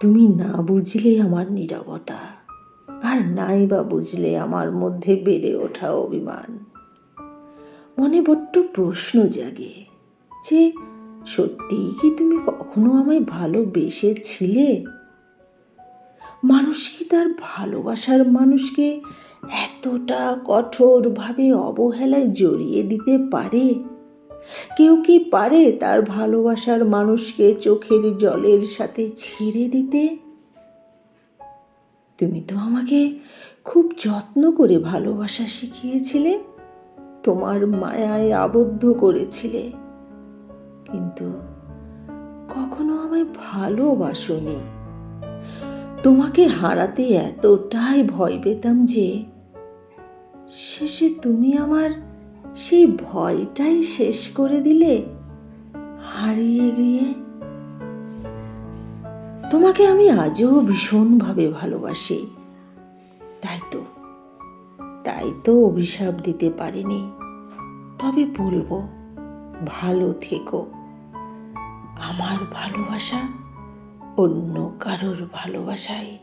তুমি না বুঝলে আমার নীরবতা, আর নাই বা বুঝলে আমার মধ্যে বেড়ে ওঠা অভিমান। মনে বড্ড প্রশ্ন জাগে যে, সত্যিই কি তুমি কখনো আমায় ভালোবেসেছিলে? মানুষ কি তার ভালোবাসার মানুষকে এতটা কঠোরভাবে অবহেলায় জড়িয়ে দিতে পারে? কেউ কি পারে তার ভালোবাসার মানুষকে চোখের জলের সাথে ছেড়ে দিতে? তুমি তো আমাকে খুব যত্ন করে ভালোবাসা শিখিয়েছিলে, তোমার মায়ায় আবদ্ধ করেছিলে। কিন্তু কখনো আমায় ভালোবাসনি। তোমাকে হারাতে এতটাই ভয় পেতাম যে, শেষে তুমি আমার সেই ভয়টাই শেষ করে দিলে হারিয়ে গিয়ে। তোমাকে আমি আজও ভীষণভাবে ভালোবাসি। তাই তো তাই তো অভিশাপ দিতে পারিনি। তবে বলব, ভালো থেকো। আমার ভালোবাসা অন্য কারোর ভালোবাসায়।